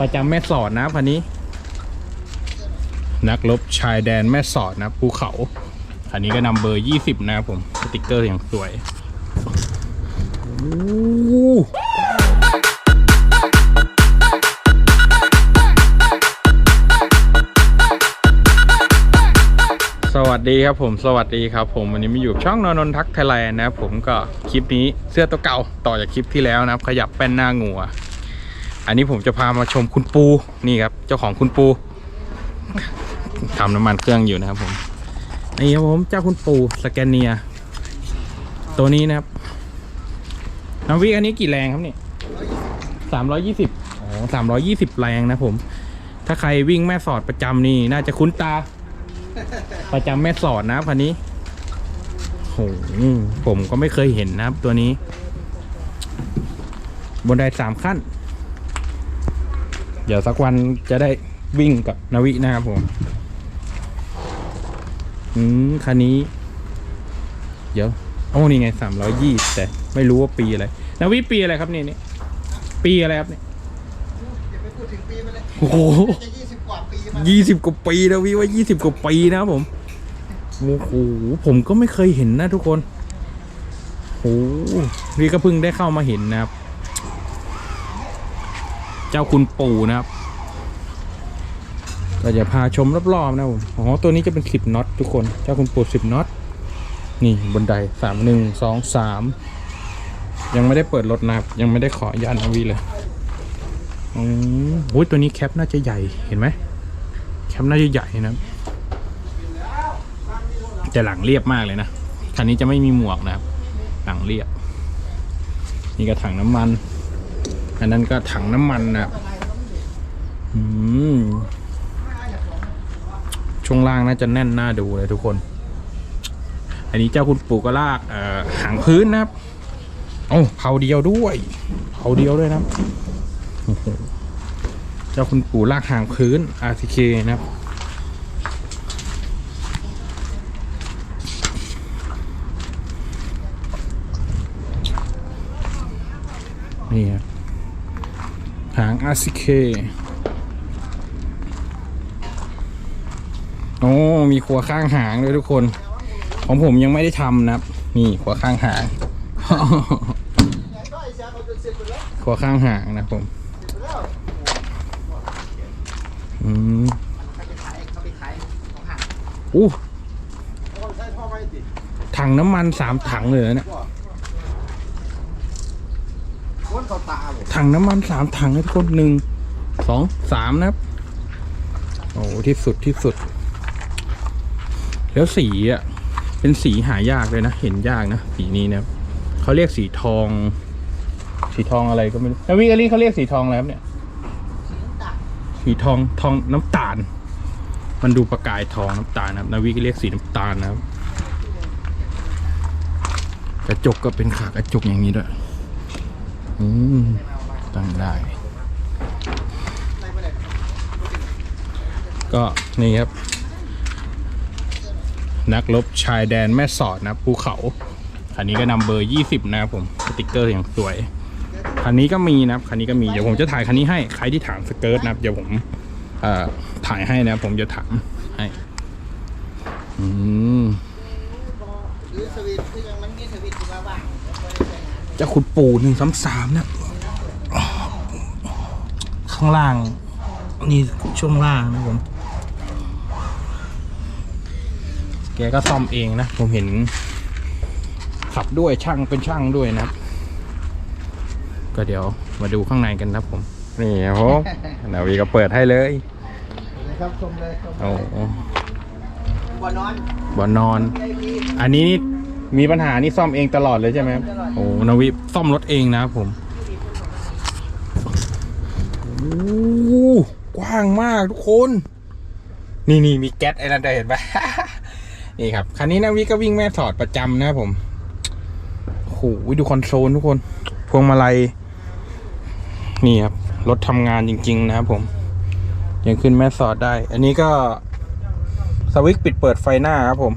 ประจำแม่สอดนะพันนี้ นักรบชายแดนแม่สอดนะภูเขาคันนี้ก็นำเบอร์ 20 นะครับผมสติกเกอร์อย่างสวยสวัสดีครับผมสวัสดีครับผมวันนี้มาอยู่ช่องนอนนทักไทยแลนด์นะครับผมก็คลิปนี้เสื้อตัวเก่าต่อจากคลิปที่แล้วนะครับ ขยับแป้นหน้างัว อันนี้ผมจะพามาชมคุณปูนี่ครับ เจ้าของคุณปูทำน้ำมันเครื่องอยู่นะครับผมนี่ครับผมเจ้าคุณปูสแกนเนีย ตัวนี้นะครับน้ำวิอันนี้กี่แรงครับเนี่ยสามร้อยยี่สิบอ๋อสามร้อยยี่สิบแรงนะผม ถ้าใครวิ่งแม่สอดประจำนี่ น่าจะคุ้นตา ประจำแม่สอดนะพันนี้โหผมก็ไม่เคยเห็นนะครับตัวนี้ บนไดสามขั้น เดี๋ยวสักวันจะได้วิ่งกับนาวินะครับผมอืมคันนี้ เดี๋ยวโอ้นี่ไงสามร้อยยี่แต่ไม่รู้ว่าปีอะไรนาวิปีอะไรครับนี่นี่ปีอะไรครับเนี่ยอย่าไปพูดถึงปีไปเลยโอ้โหจะยี่สิบกว่าปีมายี่สิบกว่าปีนะวิว่ายี่สิบกว่าปีนะครับผมโอ้โหผมก็ไม่เคยเห็นนะทุกคนโอ้โหพี่ก็เพิ่งได้เข้ามาเห็นนะครับ เจ้าคุณปู่นะครับ ก็จะพาชมรอบๆนะผมอ๋อตัวนี้จะเป็นสิบน็อตทุกคน เจ้าคุณปู่สิบน็อต นี่บนไดสามหนึ่งสองสามยังไม่ได้เปิดรถนะครับ ยังไม่ได้ขออนุญาตนวีเลยอืมโอ้ยตัวนี้แคปน่าจะใหญ่เห็นไหมแคปน่าจะใหญ่นะแต่หลังเรียบมากเลยนะคันนี้จะไม่มีหมวกนะครับ หลังเรียบนี่ก็ถังน้ำมัน อันนั้นก็ถังน้ำมันนะครับอืมช่วงล่างน่าจะแน่นน่าดูเลยทุกคน อันนี้เจ้าคุณปู่ก็ลากเอ่อหางพื้นนะครับโอ้เผาเดียวด้วยเผาเดียวด้วยนะครับโอ้โหเจ้าคุณปู่ลากหางพื้น RTK นะครับนี่ครับ หาง RCK โอ้มีขัวข้างหางด้วยทุกคน ของผมยังไม่ได้ทำนะครับ นี่ขัวข้างหางก็ไอ้ชาเขาจะเสร็จไปแล้วขัวข้างหางนะครับผมแล้วอืมเขาไปขายเขาไปขายของห่างอู้เขาใช้ท่อไม้ติดถังน้ำมันสามถังเลยนะเนี่ย ก้นเขาตาผม ถังน้ำมันสามถังนะทุกคนหนึ่งสองสามนะครับ โอ้ที่สุดที่สุด แล้วสีอะ เป็นสีหายากเลยนะ เห็นยากนะ สีนี้นะครับเขาเรียกสีทอง สีทองอะไรก็ไม่รู้แล้ววิกอลี่เขาเรียกสีทองอะไรครับเนี่ย สีทองทองน้ำตาล มันดูประกายทองน้ำตาลนะครับนาวิกเรียกสีน้ำตาลนะครับ กระจกก็เป็นขากระจกอย่างนี้ด้วยอืม ตั้งได้ในประเด็นก็นี่ครับ นักรบชายแดนแม่สอดนะครับภูเขา คันนี้ก็นำเบอร์ 20 นะครับผมสติกเกอร์อย่างสวย คันนี้ก็มีนะครับคันนี้ก็มี เดี๋ยวผมจะถ่ายคันนี้ให้ ใครที่ถามสเกิร์ตนะครับ เดี๋ยวผมเอ่อถ่ายให้นะครับผมจะถามให้อืมหรือสวิตช์คือยังมันมีสวิตช์ที่ว่าว่างเจะขุดปูหนึ่งสามสามนะ ข้างล่าง นี่ช่วงล่างนะผมแกก็ซ่อมเองนะ ผมเห็น ขับด้วยช่างเป็นช่างด้วยนะครับก็เดี๋ยวมาดูข้างในกันนะครับผม นี่ครับผมนาวีก็เปิดให้เลยนะครับชมเลยชมโอ้โหบ่อนอนบอนนอนไอ้พี่อันนี้นี่มีปัญหานี่ซ่อมเองตลอดเลยใช่ไหมครับโอ้นาวิซ่อมรถเองนะครับผมโอ้ก ว้างมากทุกคน นี่นี่มีแก๊สไอ้นั่นด้เห็นปะนี่ครับ คันนี้นาวิก็วิ่งแม่สอดประจำนะครับผมโอ้โหดูคอนโซลทุกคน พวงมาลัย นี่ครับ รถทำงานจริง ๆ นะครับผม ยังขึ้นแม่สอดได้ อันนี้ก็สวิตช์ปิดเปิดไฟหน้าครับผม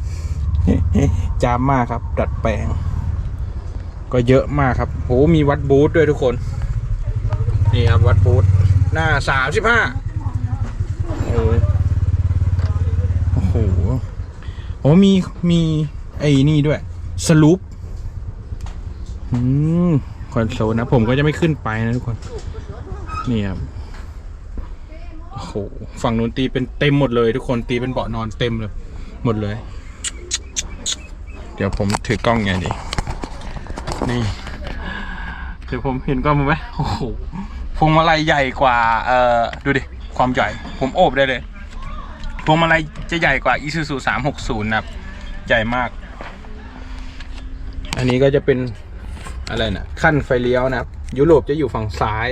จามมากครับ ดัดแปลง ก็เยอะมากครับโหมีวัดบูธด้วยทุกคน นี่ครับวัดบูธหน้าสามสิบห้าโอ้โอ้โหโอ้มีมีไอ้นี่ด้วยสลูปอืมคอนโซลนะ ผมก็จะไม่ขึ้นไปนะทุกคน นี่ครับโอ้โหฝั่งนู้นตีเป็นเต็มหมดเลย ทุกคนตีเป็นเบาะนอนเต็มเลย หมดเลย เดี๋ยวผมถือกล้องไงดี นี่ เดี๋ยวผมเห็นกล้องมั้ยไหมโอ้โหพวงมาลัยใหญ่กว่า เอ่อ ดูดิ ความใหญ่ ผมโอบได้เลย พวงมาลัยจะใหญ่กว่า Isuzu 360นะครับ ใหญ่มาก อันนี้ก็จะเป็นอะไรนะขั้นไฟเลี้ยวนะครับ ยุโรปจะอยู่ฝั่งซ้าย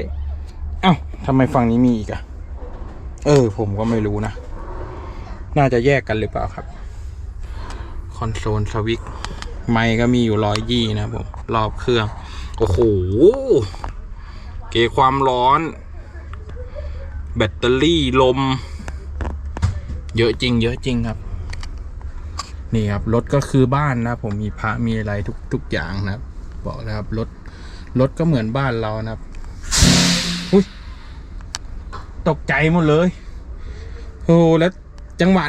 เอ้าทำไมฝั่งนี้มีอีกอะเออ ผมก็ไม่รู้นะ น่าจะแยกกันหรือเปล่าครับ คอนโซลสวิตช์ไมค์ก็มีอยู่ร้อยยี่นะครับผม รอบเครื่อง โอ้โห เกจความร้อน แบตเตอรี่ลม เยอะจริง เยอะจริงครับ นี่ครับรถก็คือบ้านนะผมมีพระมีอะไรทุกทุกอย่างนะครับ บอกนะครับรถรถก็เหมือนบ้านเรานะครับอุ้ยตกใจหมดเลยโอ้แล้วจังหวะ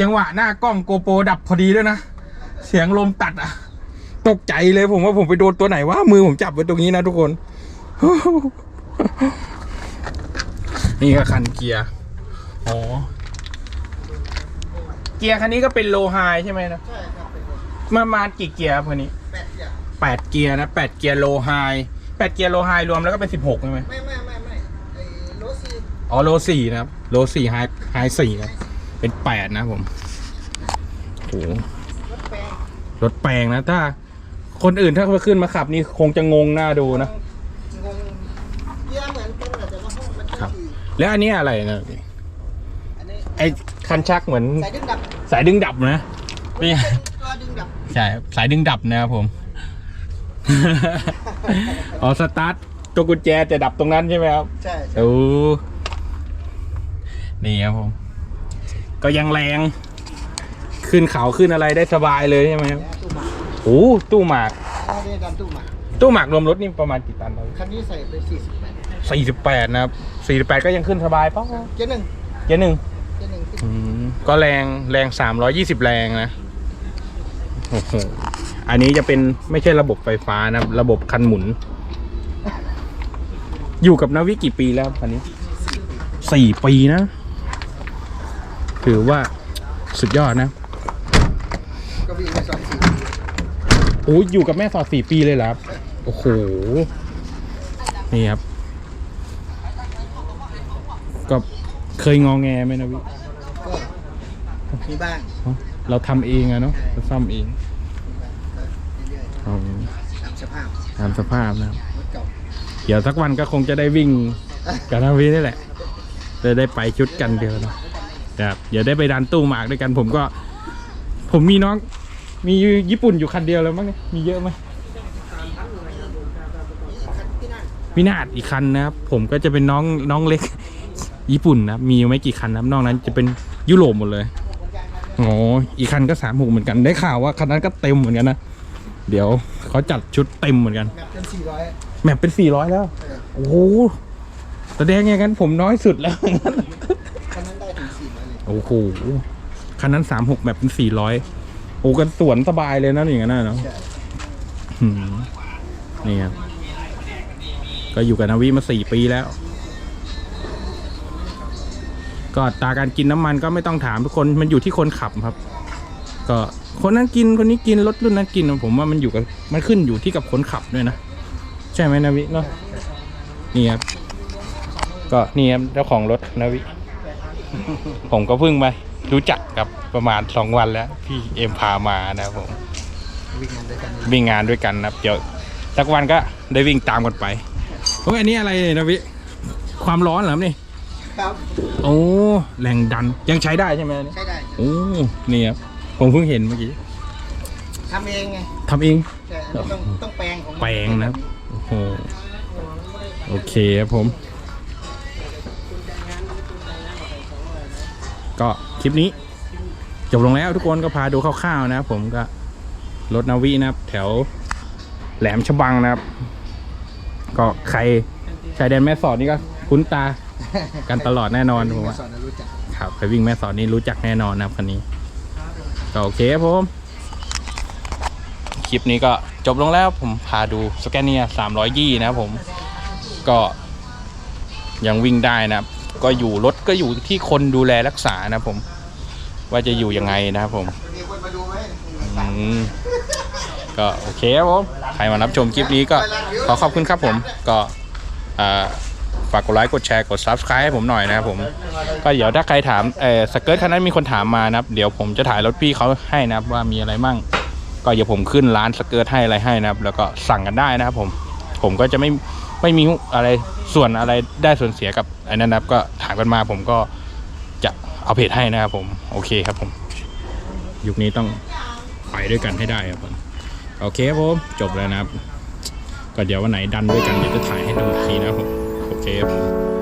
จังหวะหน้ากล้องโกโปรดับพอดีด้วยนะ เสียงลมตัดอะ ตกใจเลยผมว่าผมไปโดนตัวไหนวะมือผมจับไว้ตรงนี้นะทุกคน นี่ก็คันเกียร์ อ๋อ เกียร์คันนี้ก็เป็นโลไฮใช่ไหมนะใช่ครับเป็นรถประมาณกี่เกียร์ครับคันนี้แปดอย่างแปดเกียร์นะแปดเกียร์โลไฮแปดเกียร์โลไฮรวมแล้วก็เป็นสิบหกใช่ไหมไม่ไม่ไม่ไม่ไอ้รถซีอ๋อโลสี่นะครับโลสี่ไฮไฮสี่นะเป็นแปดนะผมโอ้โหรถแปลงรถแปลงนะถ้า คนอื่นถ้าเขาขึ้นมาขับนี่คงจะงงหน้าดูนะ งงเกียร์เหมือนกันแต่ว่าห้องมันครับ คือแล้วอันนี้อะไรนะอันนี้ไอคันชักเหมือน สายดึงดับ สายดึงดับนะนี่ตัวดึงดับใช่ครับสายดึงดับนะครับผม อ๋อสตาร์ทตัวกุญแจจะดับตรงนั้นใช่ไหมครับใช่ใช่โอ้นี่ครับผม ก็ยังแรง ขึ้นเขาขึ้นอะไรได้สบายเลยใช่ไหมครับแล้วตู้หมักโอ้ตู้หมากอันนี้ดันตู้หมักตู้หมากรวมรถนี่ประมาณกี่ตันครับคันนี้ใส่ไปสี่สิบแปดสี่สิบแปดนะครับสี่สิบแปดก็ยังขึ้นสบายเปล่ะเกียร์หนึ่งเกียร์หนึ่ง ก็แรงแรงสามร้อยี่สิบแรงนะโอ้โหอันนี้จะเป็นไม่ใช่ระบบไฟฟ้านะระบบคันหมุน อยู่กับนาวิกี่ปีแล้วคันนี้สี่ปีนะ ถือว่าสุดยอดนะก็วิ่งไปสองสี่โอ้ยอยู่กับแม่สอดสี่ปีเลยเหรอครับโอ้โหนี่ครับก็เคยงองแงไหมนะวิ มีบ้างเราทำเองอะเนาะเราซ่อมเองเรื่อยเอาๆตามสภาพตามสภาพนะครับ รถเก่าเดี๋ยวสักวันก็คงจะได้วิ่งกับนาวินี่แหละจะได้ไปชุดกันเดียวเนาะครับเดี๋ยวได้ไปดันตู้หมากด้วยกัน ผมก็ ผมมีน้อง มีญี่ปุ่นอยู่คันเดียวแล้วมั้งเนี่ยมีเยอะไหมคันที่นั่นวินาศอีกคันนะครับ ผมก็จะเป็นน้องน้องเล็ก ญี่ปุ่นนะครับมีไม่กี่คันนะครับนอกนั้นจะเป็นยุโรปหมดเลย อ๋ออีกคันก็สามหกเหมือนกันได้ข่าวว่าคันนั้นก็เต็มเหมือนกันนะ เดี๋ยวเขาจัดชุดเต็มเหมือนกันแบบเป็นสี่ร้อยแมปเป็นสี่ร้อยแล้ว โอ้โหแสดงอย่างนั้นผมน้อยสุดแล้วคันนั้นได้ถึงสี่ร้อยเลยโอ้โหคันนั้นสามหกแมปเป็นสี่ร้อยโอ้กันสวนสบายเลยนะอย่างนั้นนะเนาะใช่หืมนี่ครับก็อยู่กับนาวิมาสี่ปีแล้ว ก็ตาการกินน้ำมันก็ไม่ต้องถามทุกคนมันอยู่ที่คนขับครับ ก็คนนั้นกินคนนี้กินรถรุ่นนั้นกินผมว่ามันอยู่กับมันขึ้นอยู่ที่กับคนขับด้วยนะใช่ไหมนาวิเนาะนี่ครับก็นี่ครับเจ้าของรถนาวิ ผมก็เพิ่งมารู้จักกับประมาณสองวันแล้ว พี่เอ็มพามานะผมวิ่งงานด้วยกันวิ่งงานด้วยกันนะครับเดี๋ยวสักวันก็ได้วิ่งตามกันไปโอ้ยอันนี้อะไรเนี่ยนะวิ ความร้อนเหรอครับนี่ ครับโอ้แรงดันยังใช้ได้ใช่ไหมอันนี้ใช้ได้โอ้นี่ครับผมเพิ่งเห็นเมื่อกี้ทำเองไงทำเองใช่อันนี้ต้องต้องแปลงของมันแปลงนะครับ โอ้โหโอเคครับผม ก็คลิปนี้ จบลงแล้วทุกคนก็พาดูคร่าวๆนะครับผมก็รถนาวีนะครับ แถวแหลมฉบังนะครับ ก็ใครชายแดนแม่สอดนี่ก็คุ้นตา กันตลอดแน่นอนผมว่าสอนรู้จักครับไปวิ่งแม่สอดนี่รู้จักแน่นอนนะครับคันนี้ก็โอเคครับผมคลิปนี้ก็จบลงแล้วผมพาดูสแกนเนีย300ยี่นะครับผมก็ยังวิ่งได้นะครับ ก็อยู่รถก็อยู่ที่คนดูแลรักษานะครับผม ว่าจะอยู่ยังไงนะครับผมมีคนมาดูไหมอืมก็โอเคครับผมใครมารับชมคลิปนี้ก็ขอขอบคุณครับผมก็อ่า ฝากกดไลค์กดแชร์กด Subscribe ให้ผมหน่อยนะครับผมก็เดี๋ยวถ้าใครถามเออสเกิร์ตคันนั้นมีคนถามมานะครับ เดี๋ยวผมจะถ่ายรถพี่เขาให้นะครับว่ามีอะไรมั่ง ก็เดี๋ยวผมขึ้นร้านสเกิร์ตให้อะไรให้นะครับ แล้วก็สั่งกันได้นะครับผมผมก็จะไม่ไม่มีอะไรส่วนอะไรได้ส่วนเสียกับไอ้นั้นนะครับ ก็ถามกันมาผมก็จะเอาเพจให้นะครับผมโอเคครับผม ยุคนี้ต้องไปด้วยกันให้ได้ครับผมโอเคครับผมจบแล้วนะครับ ก็เดี๋ยววันไหนดันด้วยกันเดี๋ยวจะถ่ายให้ดูทีนะครับผม Okay